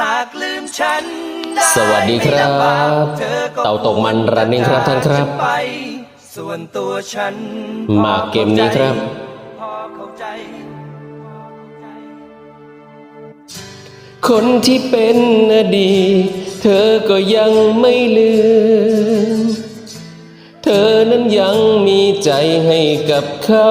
หากลืมฉันไสวัสดีครับไม่ลำากธอเต่าตกมัน running ครับท่านครับจะไปส่วนตัวฉันมาเกมนี้ครับพอเข้าใจคนที่เป็นอดีตเธอก็ยังไม่ลืม เธอนั้นยังมีใจให้กับเขา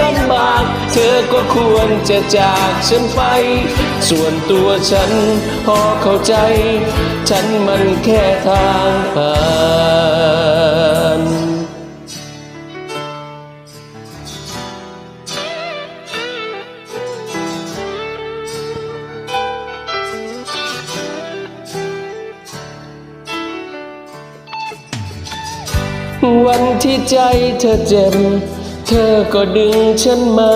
ลำบาก เธอก็ควรจะจากฉันไป ส่วนตัวฉันพอเข้าใจ ฉันมันแค่ทางผ่านวันที่ใจเธอเจ็บ เธอก็ดึงฉันมา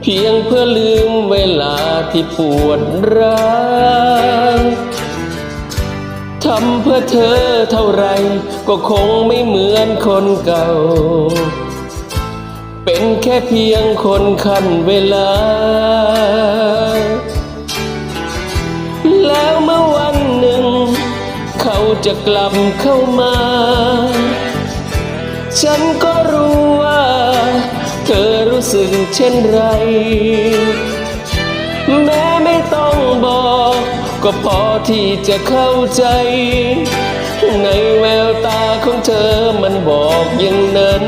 เพียงเพื่อลืมเวลาที่ปวดร้าวทำเพื่อเธอเท่าไร ก็คงไม่เหมือนคนเก่า เป็นแค่เพียงคนคันเวลา แล้วเมื่อวันหนึ่ง เขาจะกลับเข้ามา ฉันก็รู้ว่า เธอรู้สึกเช่นไร แม้ไม่ต้องบอก ก็พอที่จะเข้าใจ ในแววตาของเธอมันบอกอย่างนั้น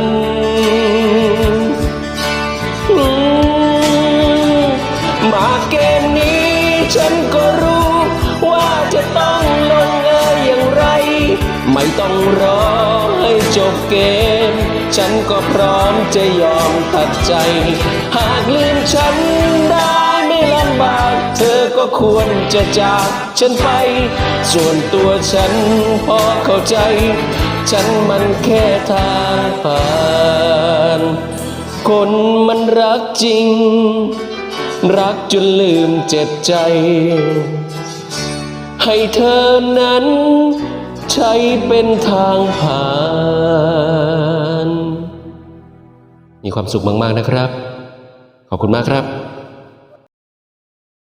มาเกมนี้ฉันก็รู้ว่าจะต้องลง ไม่ต้องรอให้จบเกม ฉันก็พร้อมจะยอมตัดใจ หากลืมฉันได้ไม่ลำบาก เธอก็ควรจะจากฉันไป ส่วนตัวฉันพอเข้าใจ ฉันมันแค่ทางผ่าน คนมันรักจริง รักจนลืมเจ็บใจ ให้เธอนั้น ใช้เป็นทางผ่าน มีความสุขมาก ๆ นะครับ ขอบคุณมากครับ